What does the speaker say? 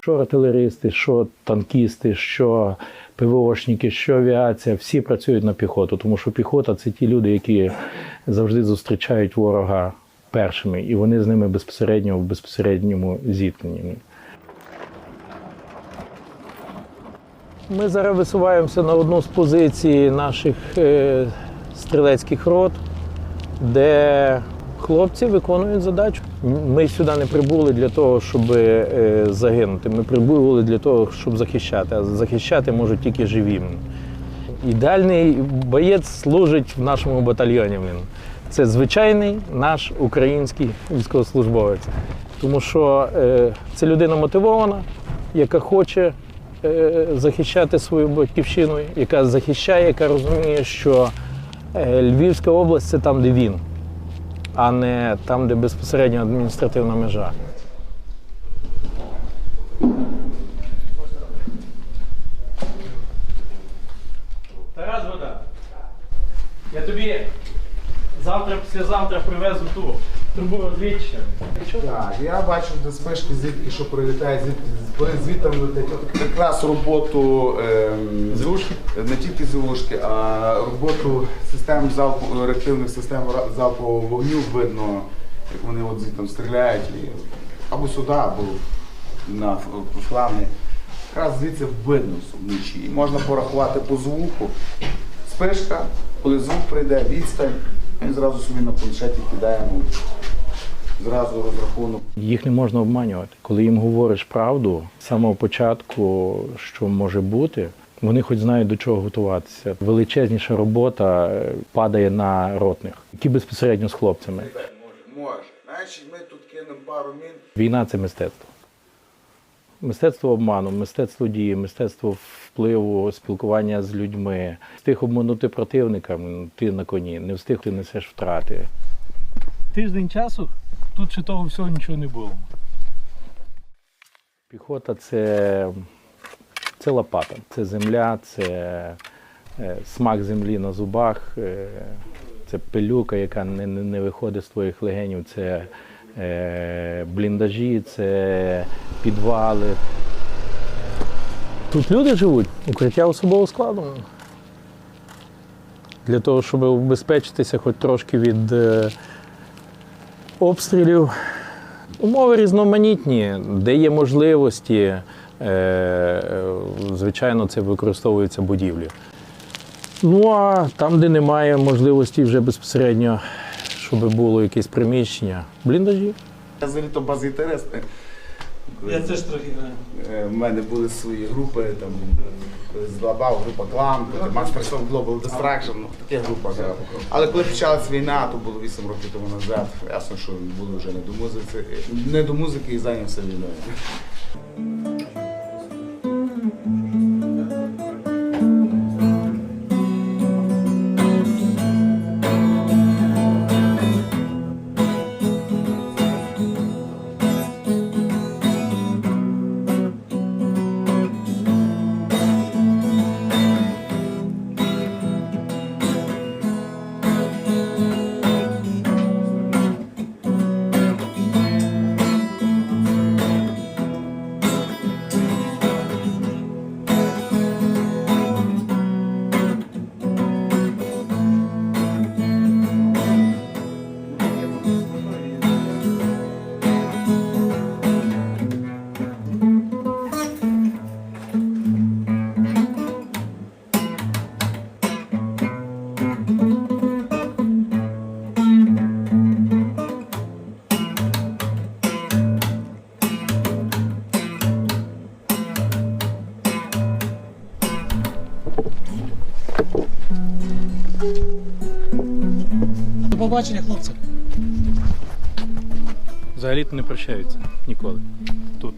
Що артилеристи, що танкісти, що ПВОшники, що авіація, всі працюють на піхоту, тому що піхота це ті люди, які завжди зустрічають ворога першими, і вони з ними безпосередньо в безпосередньому зіткненні. Ми зараз висуваємося на одну з позицій наших е, стрілецьких рот, де хлопці виконують задачу. Ми сюди не прибули для того, щоб е, загинути. Ми прибули для того, щоб захищати. А захищати можуть тільки живі. Ідеальний боєць служить в нашому батальйоні. Він. Це звичайний наш український військовослужбовець. Тому що е, це людина мотивована, яка хоче е, захищати свою батьківщину, яка захищає, яка розуміє, що Львівська область це там, де він, а не там, де безпосередньо адміністративна межа. Тарас вода. Я тобі завтра, післязавтра привезу ту трубу розвідчика. Так, я бачив де спешки звідки, що прилітає, звідки звідти летять. Якраз роботу ем, Зрушки? не тільки зрушки, а роботу систем залпу, реактивних систем залпового вогню видно, як вони от звідти стріляють і або сюди, або на ф- Якраз звідси видно вночі. І можна порахувати по звуку. Спишка, коли звук прийде, відстань, він зразу собі на планшеті кидаємо. Зразу розрахунок. Їх не можна обманювати. Коли їм говориш правду з самого початку, що може бути, вони хоч знають до чого готуватися. Величезніша робота е, падає на ротних, які безпосередньо з хлопцями. Може. Значить, ми тут кинемо пару мін. Війна це мистецтво. Мистецтво обману, мистецтво дії, мистецтво впливу, спілкування з людьми. Встиг обманути противника, ти на коні, не встиг, ти несеш втрати. Тиждень часу тут ще того всього нічого не було. Піхота це, це лопата, це земля, це е, смак землі на зубах, е, це пилюка, яка не, не, виходить з твоїх легенів, це бліндажі, це підвали. Тут люди живуть, укриття особового складу. Для того, щоб убезпечитися хоч трошки від е, обстрілів. Умови різноманітні, де є можливості, е, е, звичайно, це використовуються будівлі. Ну а там, де немає можливості вже безпосередньо, щоб було якесь приміщення, бліндажі. Я взагалі то базоінтересне. Я теж трохи граю. Е, В мене були свої групи, там злабав група Master of Global Destruction, ну така група грала. Але коли почалась війна, то було 8 років тому назад, ясно, що було вже не до музики, не до музики і зайнявся війною. До побачення, хлопці. Взагалі-то не прощаються ніколи. Тут.